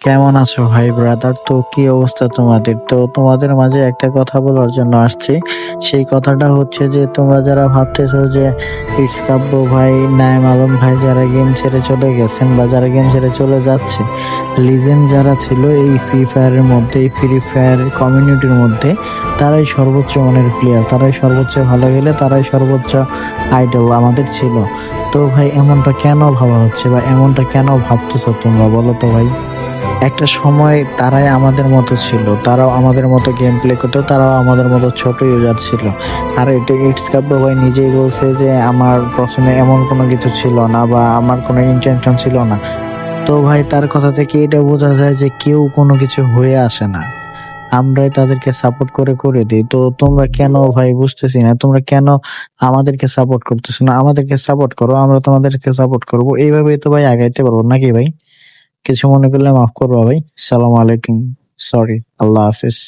কেমন আছো ভাই ব্রাদার তো কি অবস্থা তোমাদের? তো তোমাদের মাঝে একটা কথা বলার জন্য আসছি। সেই কথাটা হচ্ছে যে, তোমরা যারা ভাবতেছো যে, ইটস কাব্য ভাই নাইম আলম ভাই যারা গেম ছেড়ে চলে গেছেন বা যারা গেম ছেড়ে চলে যাচ্ছে লিজেন্ড যারা ছিল এই ফ্রি ফায়ারের মধ্যে, এই ফ্রি ফায়ার কমিউনিটির মধ্যে, তারাই সর্বোচ্চ মানের প্লেয়ার তারাই সর্বোচ্চ ভালো গেলে তারাই সর্বোচ্চ আইডল আমাদের ছিল। তো ভাই, এমনটা কেন ভাবা হচ্ছে বা এমনটা কেন ভাবতেছো তোমরা বলো তো ভাই? একটা সময় তারাই আমাদের মতো ছিল। তারাও আমাদের মতো গেম প্লে করতো, তারাও আমাদের মতো ছোট ইউজার ছিল। আর এটা ইটস কাব্য ভাই নিজেই বলছে যে, আমার প্রথমে এমন কোনো কিছু ছিল না বা আমার কোনো ইন্টেনশন ছিল না। তো ভাই তার কথা থেকে এটা বোঝা যায় যে কেউ কোনো কিছু হয়ে আসে না। আমরাই তাদেরকে সাপোর্ট করে করে দিই। তো তোমরা কেন ভাই বুঝতেছি না, তোমরা কেন আমাদেরকে সাপোর্ট করতেছো না? আমাদেরকে সাপোর্ট করো, আমরা তোমাদেরকে সাপোর্ট করব। এইভাবেই তো ভাই আগাইতে পারব নাকি ভাই? কিছু মনে করলে মাফ করব ভাই। সালাম আলাইকুম। সরি আল্লাহ হাফিজ।